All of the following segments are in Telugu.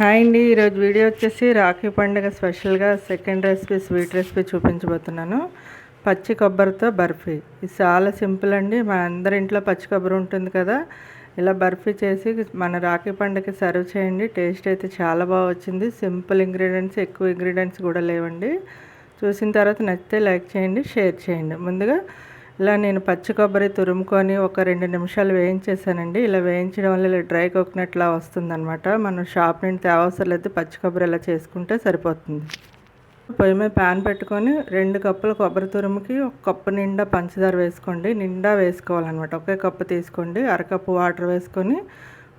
హాయ్ అండి ఈరోజు వీడియో వచ్చేసి రాఖీ పండుగ స్పెషల్గా సెకండ్ రెసిపీ స్వీట్ రెసిపీ చూపించబోతున్నాను. పచ్చి కొబ్బరితో బర్ఫీ. ఇది చాలా సింపుల్ అండి మన అందరి ఇంట్లో పచ్చి కొబ్బరి ఉంటుంది కదా ఇలా బర్ఫీ చేసి మన రాఖీ పండుగకి సర్వ్ చేయండి. టేస్ట్ అయితే చాలా బాగా వచ్చింది. సింపుల్ ఇంగ్రీడియంట్స్ ఎక్కువ ఇంగ్రీడియంట్స్ కూడా లేవండి. చూసిన తర్వాత నచ్చితే లైక్ చేయండి షేర్ చేయండి. ముందుగా ఇలా నేను పచ్చి కొబ్బరి తురుముకొని ఒక రెండు నిమిషాలు వేయించేసానండి. ఇలా వేయించడం వల్ల ఇలా డ్రై కోకోనట్లా వస్తుందనమాట మనం షాప్ నుండి తేవసరం లేదు పచ్చి కొబ్బరి ఇలా చేసుకుంటే సరిపోతుంది. పొయ్యి మీద ప్యాన్ పెట్టుకొని రెండు కప్పుల కొబ్బరి తురుముకి ఒక కప్పు నిండా పంచదార వేసుకోండి. నిండా వేసుకోవాలన్నమాట. ఒకే కప్పు తీసుకోండి. అరకప్పు వాటర్ వేసుకొని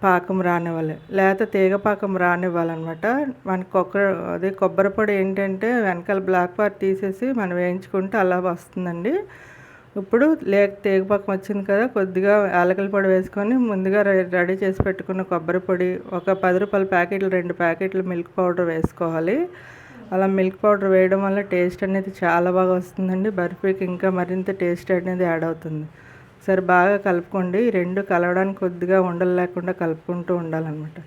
పాకం రానివ్వాలి. లేకపోతే తీగ పాకం రానివ్వాలన్నమాట. మనకి ఒక అదే కొబ్బరి పొడి ఏంటంటే వెనకాల బ్లాక్ పార్ట్ తీసేసి మనం వేయించుకుంటే అలా వస్తుందండి. ఇప్పుడు లేక తేగపాకం వచ్చింది కదా కొద్దిగా యాలకల పొడి వేసుకొని ముందుగా రెడీ చేసి పెట్టుకున్న కొబ్బరి పొడి ఒక పది రూపాయల ప్యాకెట్లు రెండు ప్యాకెట్లు మిల్క్ పౌడర్ వేసుకోవాలి. అలా మిల్క్ పౌడర్ వేయడం వల్ల టేస్ట్ అనేది చాలా బాగా వస్తుందండి. బర్ఫీకి ఇంకా మరింత టేస్ట్ అనేది యాడ్ అవుతుంది. సరే బాగా కలుపుకోండి. రెండు కలవడానికి కొద్దిగా ఉండలు లేకుండా కలుపుకుంటూ ఉండాలన్నమాట.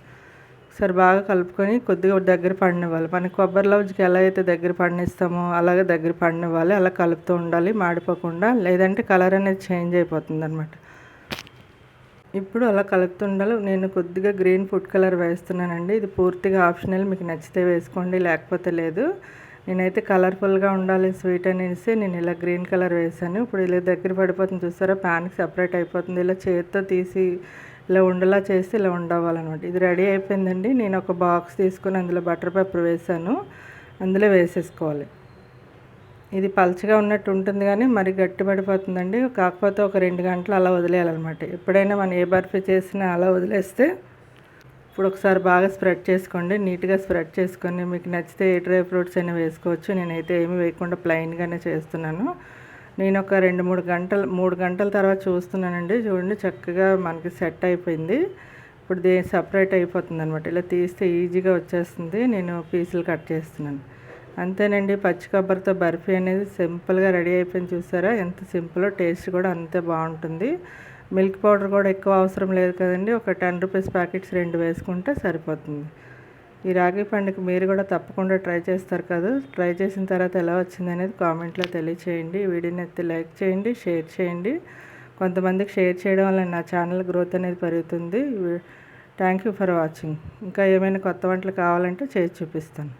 సరే బాగా కలుపుకొని కొద్దిగా దగ్గర పడినివ్వాలి మన కొబ్బరి లవ్జ్కి ఎలా అయితే దగ్గర పడినిస్తామో అలాగే దగ్గర పడినివ్వాలి అలా కలుపుతూ ఉండాలి మాడిపోకుండా. లేదంటే కలర్ అనేది చేంజ్ అయిపోతుంది అనమాట ఇప్పుడు అలా కలుపుతుండాలి నేను కొద్దిగా గ్రీన్ ఫుడ్ కలర్ వేస్తున్నానండి. ఇది పూర్తిగా ఆప్షనల్. మీకు నచ్చితే వేసుకోండి లేకపోతే లేదు. నేనైతే కలర్ఫుల్గా ఉండాలి స్వీట్ అనేసి నేను ఇలా గ్రీన్ కలర్ వేసాను ఇప్పుడు ఇలా దగ్గర పడిపోతుంది చూస్తారా ప్యాన్కి సపరేట్ అయిపోతుంది. ఇలా చేతితో తీసి ఇలా ఉండలా చేసి ఇలా ఉండవాలన్నమాట. ఇది రెడీ అయిపోయిందండి. నేను ఒక బాక్స్ తీసుకుని అందులో బటర్ పేపర్ వేసాను. అందులో వేసేసుకోవాలి. ఇది పలచగా ఉన్నట్టు ఉంటుంది కానీ మరి గట్టి పడిపోతుందండి కాకపోతే ఒక రెండు గంటలు అలా వదిలేయాలన్నమాట. ఎప్పుడైనా మనం ఏ బర్ఫీ చేసినా అలా వదిలేస్తే ఇప్పుడు ఒకసారి బాగా స్ప్రెడ్ చేసుకోండి. నీట్గా స్ప్రెడ్ చేసుకొని మీకు నచ్చితే ఏ డ్రై ఫ్రూట్స్ అయినా వేసుకోవచ్చు. నేనైతే ఏమి వేయకుండా ప్లెయిన్గానే చేస్తున్నాను. నేను ఒక రెండు మూడు గంటలు మూడు గంటల తర్వాత చూస్తున్నానండి. చూడండి చక్కగా మనకి సెట్ అయిపోయింది. ఇప్పుడు దే సపరేట్ అయిపోతుంది అనమాట ఇలా తీస్తే ఈజీగా వచ్చేస్తుంది. నేను పీసులు కట్ చేస్తున్నాను. అంతేనండి పచ్చి కొబ్బరితో బర్ఫీ అనేది సింపుల్గా రెడీ అయిపోయింది చూసారా? ఎంత సింపుల్ టేస్ట్ కూడా అంతే బాగుంటుంది. మిల్క్ పౌడర్ కూడా ఎక్కువ అవసరం లేదు కదండి. ఒక టెన్ రూపీస్ ప్యాకెట్స్ రెండు వేసుకుంటే సరిపోతుంది. ఈ రాగి పండుగ మీరు కూడా తప్పకుండా ట్రై చేస్తారు కదా. ట్రై చేసిన తర్వాత ఎలా వచ్చింది అనేది కామెంట్లో తెలియచేయండి. వీడియోని అయితే లైక్ చేయండి షేర్ చేయండి. కొంతమందికి షేర్ చేయడం వల్ల నా ఛానల్ గ్రోత్ అనేది పెరుగుతుంది. Thank you for watching. ఇంకా ఏమైనా కొత్త వంటలు కావాలంటే చేసి చూపిస్తాను.